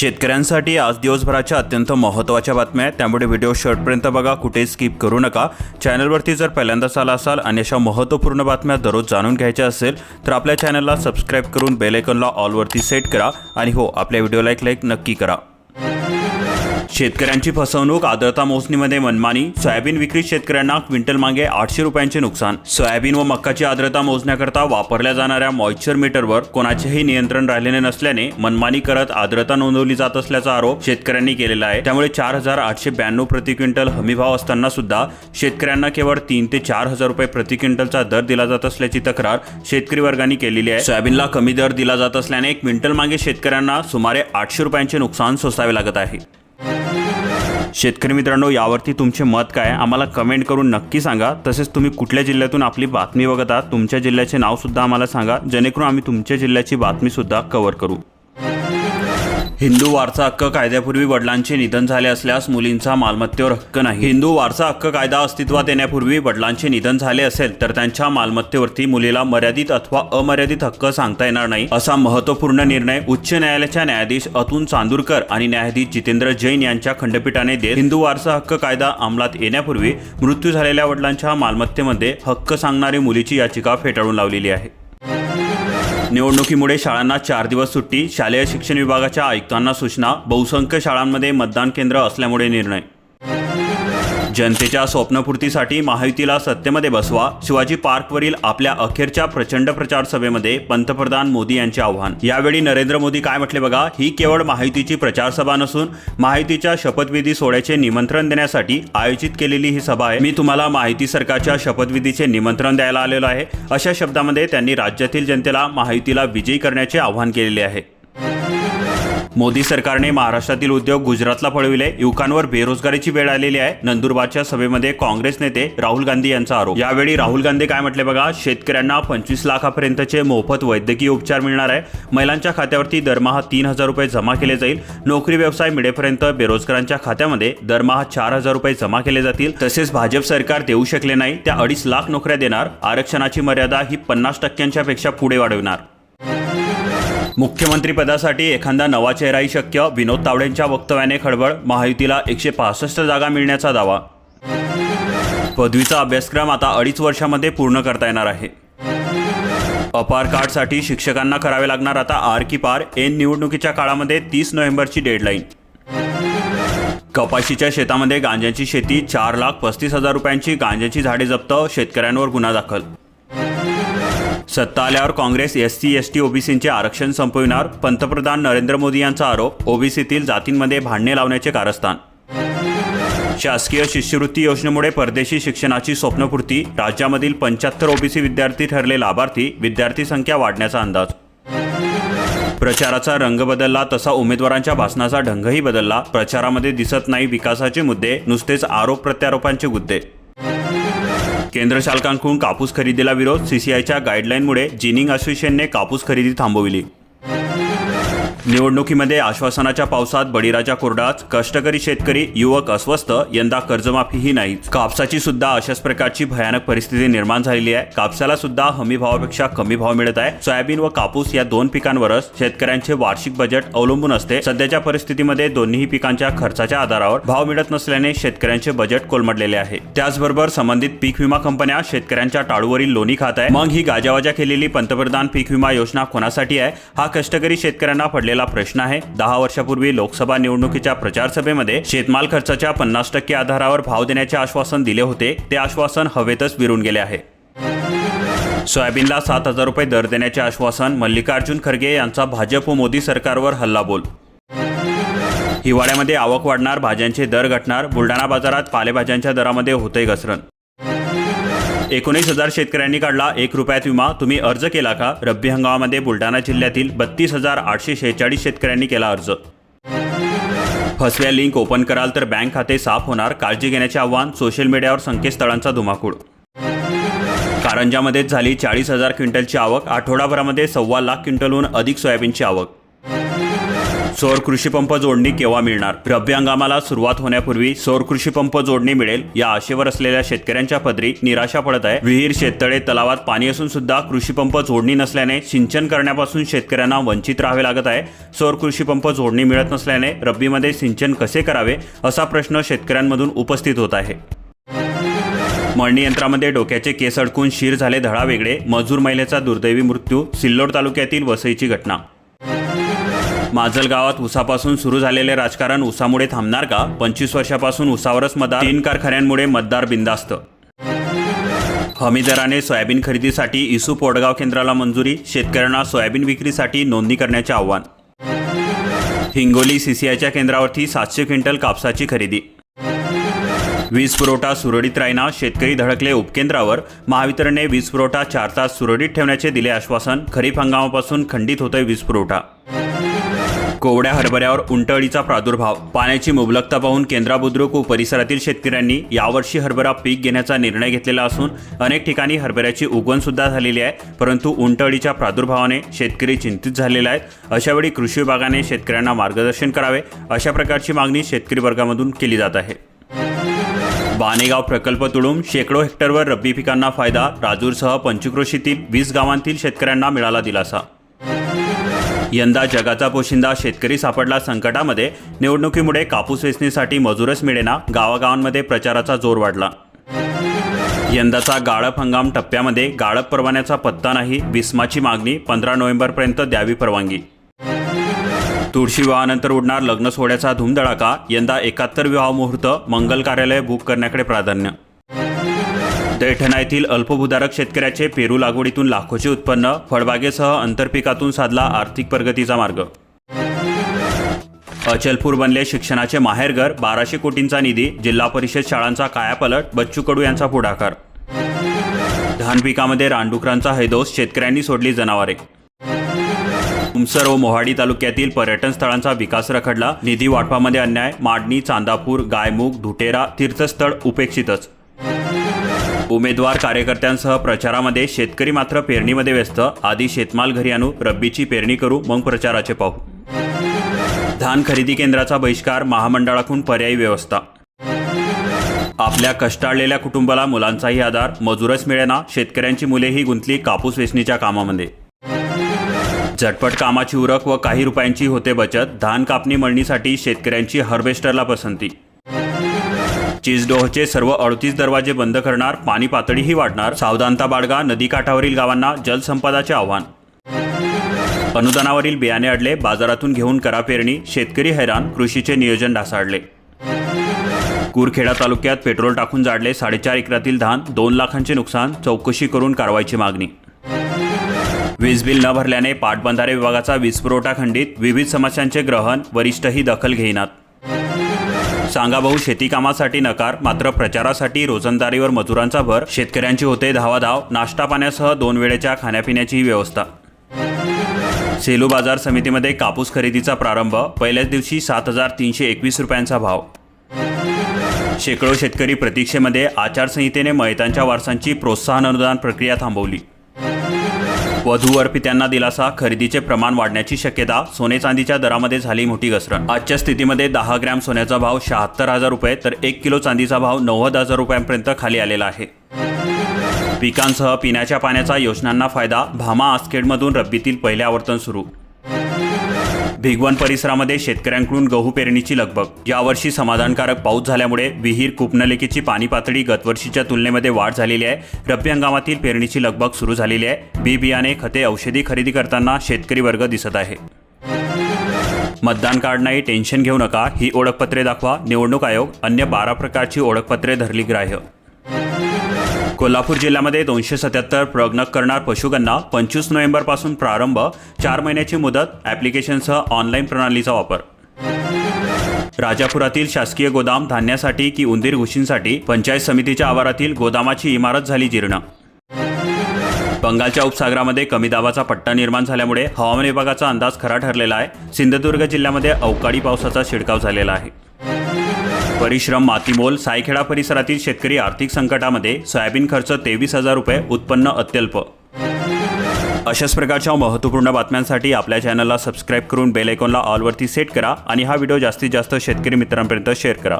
शेतकऱ्यांसाठी आज दिवसभराच्या अत्यंत महत्त्वाच्या बातम्या आहेत. त्यामुळे व्हिडिओ शेवटपर्यंत बघा कुठे स्किप करू नका. चॅनलवरती जर पहिल्यांदाच आला असाल आणि अशा महत्त्वपूर्ण बातम्या दररोज जाणून घ्यायच्या असेल तर आपल्या चॅनलला सबस्क्राईब करून बेलायकनला ऑलवरती सेट करा. आणि हो आपल्या व्हिडिओला एक लाईक नक्की करा. शेतकऱ्यांची फसवणूक आर्द्रता मोजणीमध्ये मनमानी सोयाबीन विक्रीत शेतकऱ्यांना क्विंटल मागे आठशे रुपयांचे नुकसान. सोयाबीन व मक्काची आर्द्रता मोजण्याकरता वापरल्या जाणाऱ्या मॉइश्चर मीटरवर कोणाचेही नियंत्रण राहिलेले नसल्याने मनमानी करत आर्द्रता नोंदवली जात असल्याचा आरोप शेतकऱ्यांनी केलेला आहे. त्यामुळे चार हजार आठशे ब्याण्णव प्रति क्विंटल हमीभाव असताना सुद्धा शेतकऱ्यांना केवळ तीन ते चार हजार रुपये प्रति क्विंटलचा दर दिला जात असल्याची तक्रार शेतकरी वर्गाने केलेली आहे. सोयाबीनला कमी दर दिला जात असल्याने क्विंटल मागे शेतकऱ्यांना सुमारे आठशे रुपयांचे नुकसान सोसावे लागत आहे. शेतकरी मित्रांनो यावरती तुमचे मत काय आम्हाला कमेंट करून नक्की सांगा. तसेच तुम्ही कुठल्या जिल्ह्यातून आपली बातमी बघत आहात तुमच्या जिल्ह्याचे नावसुद्धा आम्हाला सांगा. जेणेकरून आम्ही तुमच्या जिल्ह्याची बातमीसुद्धा कव्हर करू. हिंदू वारसा हक्क कायद्यापूर्वी वडिलांचे निधन झाले असल्यास मुलींचा मालमत्तेवर हक्क नाही. हिंदू वारसा हक्क कायदा अस्तित्वात येण्यापूर्वी वडिलांचे निधन झाले असेल तर त्यांच्या मालमत्तेवरती मुलीला मर्यादित अथवा अमर्यादित हक्क सांगता येणार नाही असा महत्त्वपूर्ण निर्णय उच्च न्यायालयाच्या न्यायाधीश अतुल चांदूरकर आणि न्यायाधीश जितेंद्र जैन यांच्या खंडपीठाने देत हिंदू वारसा हक्क कायदा अंमलात येण्यापूर्वी मृत्यू झालेल्या वडिलांच्या मालमत्तेमध्ये हक्क सांगणारी मुलीची याचिका फेटाळून लावलेली आहे. निवडणुकीमुळे शाळांना चार दिवस सुट्टी शालेय शिक्षण विभागाच्या आयुक्तांना सूचना बहुसंख्य शाळांमध्ये मतदान केंद्र असल्यामुळे निर्णय जनतेच्या स्वप्नपूर्तीसाठी महायुतीला सत्तेमध्ये बसवा शिवाजी पार्कवरील आपल्या अखेरच्या प्रचंड प्रचार सभेमध्ये पंतप्रधान मोदी यांचे आव्हान. यावेळी नरेंद्र मोदी काय म्हटले बघा ही केवळ महायुतीची प्रचार सभा नसून महायुतीच्या शपथविधी सोहळ्याचे निमंत्रण देण्यासाठी आयोजित केलेली ही सभा आहे. मी तुम्हाला माहिती सरकारच्या शपथविधीचे निमंत्रण द्यायला आलेलो आहे. अशा शब्दामध्ये त्यांनी राज्यातील जनतेला महायुतीला विजयी करण्याचे आव्हान केलेले आहे. मोदी सरकारने महाराष्ट्रातील उद्योग गुजरातला पळविले युवकांवर बेरोजगारीची वेळ आलेली आहे. नंदुरबारच्या सभेमध्ये काँग्रेस नेते राहुल गांधी यांचा आरोप. यावेळी राहुल गांधी काय म्हटले बघा? शेतकऱ्यांना पंचवीस लाखापर्यंतचे मोफत वैद्यकीय उपचार मिळणार आहे. महिलांच्या खात्यावरती दरमहा तीन हजार रुपये जमा केले जाईल. नोकरी व्यवसाय मिळेपर्यंत बेरोजगारांच्या खात्यामध्ये दरमहा चार हजार रुपये जमा केले जातील. तसेच भाजप सरकार देऊ शकले नाही. त्या अडीच लाख नोकऱ्या देणार. आरक्षणाची मर्यादा ही पन्नास टक्क्यांच्या पेक्षा पुढे वाढवणार. मुख्यमंत्रीपदासाठी एखादा नवा चेहराही शक्य विनोद तावडेंच्या वक्तव्याने खळबळ महायुतीला एकशे पासष्ट जागा मिळण्याचा दावा. पदवीचा अभ्यासक्रम आता अडीच वर्षामध्ये पूर्ण करता येणार आहे. अपार कार्डसाठी शिक्षकांना करावे लागणार आता आर की पार एन निवडणुकीच्या काळामध्ये तीस नोव्हेंबरची डेडलाईन. कपाशीच्या शेतामध्ये गांजाची शेती चार लाख पस्तीस हजार रुपयांची गांजाची झाडे जप्त शेतकऱ्यांवर गुन्हा दाखल. सत्ता आल्यावर Congress S C S T ओबीसींचे आरक्षण संपविणार. पंतप्रधान नरेंद्र मोदी यांचा आरोप ओबीसीतील जातींमध्ये भांडणे लावण्याचे कारस्थान. शासकीय शिष्यवृत्ती योजनेमुळे परदेशी शिक्षणाची स्वप्नपूर्ती राज्यामधील पंच्याहत्तर ओबीसी विद्यार्थी ठरले लाभार्थी विद्यार्थी संख्या वाढण्याचा अंदाज. प्रचाराचा रंग बदलला तसा उमेदवारांच्या भाषणाचा ढंगही बदलला. प्रचारामध्ये दिसत नाही विकासाचे मुद्दे नुसतेच आरोप प्रत्यारोपांचे मुद्दे. केंद्र शासकांकडून कापूस खरेदीला विरोध सीसीआयच्या गाईडलाईनमुळे जिनिंग असोसिएशनने कापूस खरेदी थांबवली. निवडणुकीमध्ये आश्वासनाच्या पावसात बळीराजा कोरडाच कष्टकरी शेतकरी युवक अस्वस्थ यंदा कर्जमाफीही नाही कापसाची सुद्धा अशाच प्रकारची भयानक परिस्थिती निर्माण झालेली आहे. कापसाला सुद्धा हमी भावापेक्षा कमी भाव मिळत आहे. सोयाबीन व कापूस या दोन पिकांवरच शेतकऱ्यांचे वार्षिक बजेट अवलंबून असते. सध्याच्या परिस्थितीमध्ये दोन्ही पिकांच्या खर्चाच्या आधारावर भाव मिळत नसल्याने शेतकऱ्यांचे बजेट कोलमडलेले आहे. त्याचबरोबर संबंधित पीक विमा कंपन्या शेतकऱ्यांच्या टाळूवरील लोणी खात आहे. मग ही गाजावाजा केलेली पंतप्रधान पीक विमा योजना कोणासाठी आहे? हा कष्टकरी शेतकऱ्यांना पडलेला प्रश्न आहे. दहा वर्षापूर्वी लोकसभा निवडणुकीच्या प्रचार सभेमध्ये शेतमाल खर्चाच्या पन्नास टक्के आधारावर भाव देण्याचे आश्वासन दिले होते. ते आश्वासन हवेतच विरून गेले आहे. सोयाबीनला सात हजार रुपये दर देण्याचे आश्वासन मल्लिकार्जुन खरगे यांचा भाजप व मोदी सरकारवर हल्लाबोल. हिवाळ्यामध्ये आवक वाढणार भाज्यांचे दर घटणार बुलढाणा बाजारात पालेभाज्यांच्या दरामध्ये होते घसरण. एकोणीस हजार शेतकऱ्यांनी काढला एक रुपयात विमा. तुम्ही अर्ज केला का? रब्बी हंगामामध्ये बुलढाणा जिल्ह्यातील बत्तीस हजार आठशे शेहेचाळीस शेतकऱ्यांनी केला अर्ज. फसव्या लिंक ओपन कराल तर बँक खाते साफ होणार काळजी घेण्याचे आव्हान सोशल मीडियावर संकेतस्थळांचा धुमाकूळ. कारंजामध्येच झाली चाळीस हजार क्विंटलची आवक आठवडाभरामध्ये सव्वा लाख क्विंटलहून अधिक सोयाबीनची आवक. सौर कृषी पंप जोडणी केव्हा मिळणार? रब्बी हंगामाला सुरुवात होण्यापूर्वी सौर कृषी पंप जोडणी मिळेल या आशेवर असलेल्या शेतकऱ्यांच्या पदरी निराशा पडत आहे. विहीर शेततळे तलावात पाणी असून सुद्धा कृषी पंप जोडणी नसल्याने सिंचन करण्यापासून शेतकऱ्यांना वंचित राहावे लागत आहे. सौर कृषी पंप जोडणी मिळत नसल्याने रब्बीमध्ये सिंचन कसे करावे असा प्रश्न शेतकऱ्यांमधून उपस्थित होत आहे. मळणी यंत्रामध्ये डोक्याचे केस अडकून शीर झाले धडा वेगळे मजूर महिलेचा दुर्दैवी मृत्यू सिल्लोड तालुक्यातील वसईची घटना माजल गावात उसापासून सुरू झालेले राजकारण उसामुळे थांबणार का? पंचवीस वर्षापासून उसावरच मतदार तीन कारखान्यांमुळे मतदार बिंदास्त हमी दराने सोयाबीन खरेदीसाठी इसू पोडगाव केंद्राला मंजुरी शेतकऱ्यांना सोयाबीन विक्रीसाठी नोंदणी करण्याचे आव्हान. हिंगोली सीसीआयच्या केंद्रावरती सातशे क्विंटल कापसाची खरेदी. वीज पुरवठा सुरळीत राहीना शेतकरी धडकले उपकेंद्रावर महावितरणने वीज पुरवठा चार तास सुरळीत ठेवण्याचे दिले आश्वासन खरीप हंगामापासून खंडित होतोय वीज पुरवठा. कोवड्या हरभऱ्यावर उंटअळीचा प्रादुर्भाव. पाण्याची मुबलकता पाहून केंद्रा बुद्रुक व परिसरातील शेतकऱ्यांनी यावर्षी हरभरा पीक घेण्याचा निर्णय घेतलेला असून अनेक ठिकाणी हरभऱ्याची उगवण सुद्धा झालेली आहे परंतु उंटअळीच्या प्रादुर्भावाने शेतकरी चिंतित झालेले आहेत. अशावेळी कृषी विभागाने शेतकऱ्यांना मार्गदर्शन करावे अशा प्रकारची मागणी शेतकरी वर्गामधून केली जात आहे. बाणेगाव प्रकल्प तुडून शेकडो हेक्टरवर रब्बी पिकांना फायदा राजूरसह पंचक्रोशीतील वीस गावांतील शेतकऱ्यांना मिळाला दिलासा. यंदा जगाचा पोशिंदा शेतकरी सापडला संकटामध्ये निवडणुकीमुळे कापूस वेचणीसाठी मजूरच मिळेना गावागावांमध्ये प्रचाराचा जोर वाढला. यंदाचा गाळप हंगाम टप्प्यामध्ये गाळप परवान्याचा पत्ता नाही विस्माची मागणी पंधरा नोव्हेंबरपर्यंत द्यावी परवानगी. तुळशी विवाहानंतर उडणार लग्न सोहळ्याचा धूमधडाका यंदा एकाहत्तर विवाह मुहूर्त मंगल कार्यालय बुक करण्याकडे प्राधान्य दैठणा येथील अल्पभूधारक शेतकऱ्याचे पेरू लागवडीतून लाखोचे उत्पन्न फळबागेसह आंतरपिकातून साधला आर्थिक प्रगतीचा मार्ग. अचलपूर बनले शिक्षणाचे माहेरघर बाराशे कोटींचा निधी जिल्हा परिषद शाळांचा कायापलट बच्चू कडू यांचा पुढाकार. धान पिकामध्ये रानडुकरांचा हैदोस शेतकऱ्यांनी सोडली जनावरे. उमसर व मोहाडी तालुक्यातील पर्यटन स्थळांचा विकास रखडला निधी वाटपामध्ये अन्याय माडणी चांदापूर गायमुख धुटेरा तीर्थस्थळ उपेक्षितच. उमेदवार कार्यकर्त्यांसह प्रचारामध्ये शेतकरी मात्र पेरणीमध्ये व्यस्त. आधी शेतमाल घरी आणू रब्बीची पेरणी करू मग प्रचाराचे पाहू. धान खरेदी केंद्राचा बहिष्कार महामंडळाकडून पर्यायी व्यवस्था. आपल्या कष्टाळलेल्या कुटुंबाला मुलांचाही आधार मजूरच मिळेना शेतकऱ्यांची मुलेही गुंतली कापूस वेचणीच्या कामामध्ये. झटपट कामाची उरक व काही रुपयांची होते बचत धान कापणी मळणीसाठी शेतकऱ्यांची हार्वेस्टरला पसंती. चिजडोहचे सर्व अडतीस दरवाजे बंद करणार पाणी पातळीही वाढणार. सावधानता बाळगा नदीकाठावरील गावांना जलसंपदाचे आव्हान. अनुदानावरील बियाणे अडले बाजारातून घेऊन करा पेरणी शेतकरी हैराण कृषीचे नियोजन ढासाळले. कुरखेडा तालुक्यात पेट्रोल टाकून जाडले साडेचार एकरातील धान दोन लाखांचे नुकसान चौकशी करून कारवाईची मागणी. वीज बिल न भरल्याने पाटबंधारे विभागाचा वीज पुरवठा खंडित विविध समस्यांचे ग्रहण वरिष्ठही दखल घेईनात. सांगा भाऊ शेती कामासाठी नकार मात्र प्रचारासाठी रोजंदारीवर मजुरांचा भर शेतकऱ्यांची होते धावाधाव नाश्ता पाण्यासह दोन वेळेच्या खाण्यापिण्याची व्यवस्था. सेलू बाजार समितीमध्ये कापूस खरेदीचा प्रारंभ पहिल्याच दिवशी सात हजार तीनशे एकवीस रुपयांचा भाव. शेकडो शेतकरी प्रतीक्षेमध्ये आचारसंहितेने मयतांच्या वारसांची प्रोत्साहन अनुदान प्रक्रिया थांबवली. वधूवर पित्यांना दिलासा खरेदीचे प्रमाण वाढण्याची शक्यता सोने चांदीच्या दरामध्ये झाली मोठी घसरण. आजच्या स्थितीमध्ये दहा ग्रॅम सोन्याचा भाव शहात्तर हजार रुपये तर एक किलो चांदीचा भाव नव्वद हजार रुपयांपर्यंत खाली आलेला आहे. पिकांसह पिण्याच्या पाण्याचा योजनांना फायदा भामा आस्केडमधून रब्बीतील पहिले आवर्तन सुरू. भिगवण परिसरामध्ये शेतकऱ्यांकडून गहू पेरणीची लगबग. यावर्षी समाधानकारक पाऊस झाल्यामुळे विहीर कुपनलिकेची पाणी पातळी गतवर्षीच्या तुलनेमध्ये वाढ झालेली आहे. रब्बी हंगामातील पेरणीची लगबग सुरू झालेली आहे. बी बियाणे खते औषधी खरेदी करताना शेतकरी वर्ग दिसत आहे. मतदान कार्ड नाही टेन्शन घेऊ नका. ही ओळखपत्रे दाखवा. निवडणूक आयोग अन्य बारा प्रकारची ओळखपत्रे धरली ग्राह्य. कोल्हापूर जिल्ह्यामध्ये दोनशे सत्याहत्तर प्रग्न करणार पशुगणना पंचवीस नोव्हेंबरपासून प्रारंभ चार महिन्याची मुदत ॲप्लिकेशनसह ऑनलाईन प्रणालीचा वापर. राजापुरातील शासकीय गोदाम धान्यासाठी की उंदीर घुशींसाठी पंचायत समितीच्या आवारातील गोदामाची इमारत झाली जीर्ण. बंगालच्या उपसागरामध्ये कमी दाबाचा पट्टा निर्माण झाल्यामुळे हवामान विभागाचा अंदाज खरा ठरलेला आहे. सिंधुदुर्ग जिल्ह्यामध्ये अवकाळी पावसाचा शिडकाव झालेला आहे. परिश्रम मातीमोल सायखेडा परिसरातील शेतकरी आर्थिक संकटामध्ये सोयाबीन खर्च तेवीस हजार रुपये उत्पन्न अत्यल्प. अशाच प्रकारच्या महत्त्वपूर्ण बातम्यांसाठी आपल्या चॅनलला सबस्क्राईब करून बेल आयकॉनला ऑलवरती सेट करा आणि हा व्हिडिओ जास्तीत जास्त शेतकरी मित्रांपर्यंत शेअर करा.